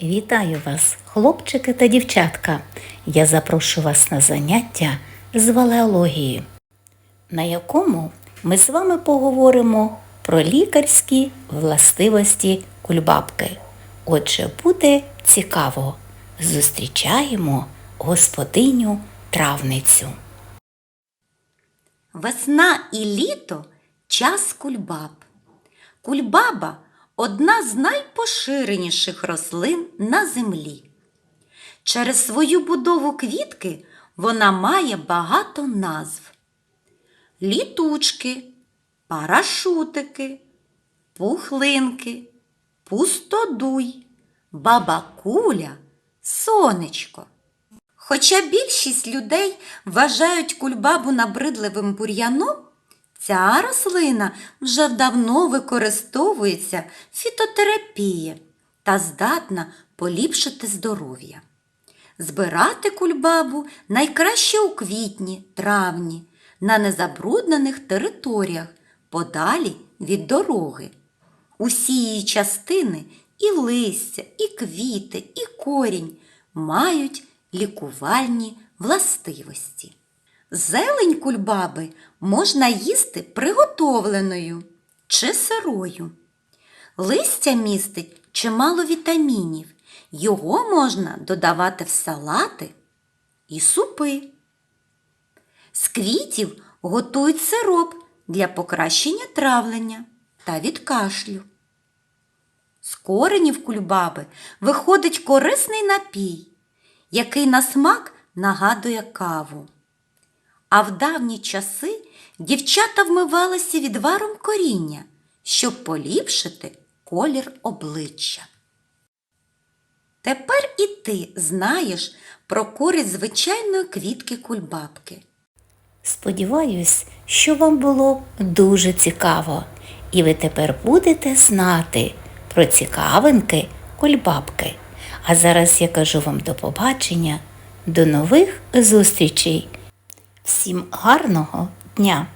Вітаю вас, хлопчики та дівчатка. Я запрошую вас на заняття з валеології, на якому ми з вами поговоримо про лікарські властивості кульбабки. Отже, буде цікаво. Зустрічаємо господиню травницю. Весна і літо час кульбаб. Кульбаба одна з найпоширеніших рослин на землі. Через свою будову квітки вона має багато назв: літучки, парашутики, пухлинки, пустодуй, баба куля, сонечко. Хоча більшість людей вважають кульбабу набридливим бур'яном, ця рослина вже давно використовується в фітотерапії та здатна поліпшити здоров'я. Збирати кульбабу найкраще у квітні, травні, на незабруднених територіях, подалі від дороги. Усі її частини і листя, і квіти, і корінь мають лікувальні властивості. Зелень кульбаби можна їсти приготовленою чи сирою. Листя містить чимало вітамінів. Його можна додавати в салати і супи. З квітів готують сироп для покращення травлення та від кашлю. З коренів кульбаби виходить корисний напій, який на смак нагадує каву. А в давні часи дівчата вмивалися відваром коріння, щоб поліпшити колір обличчя. Тепер і ти знаєш про користь звичайної квітки кульбабки. Сподіваюсь, що вам було дуже цікаво, і ви тепер будете знати про цікавинки кульбабки. А зараз я кажу вам до побачення, до нових зустрічей. Всім гарного дня!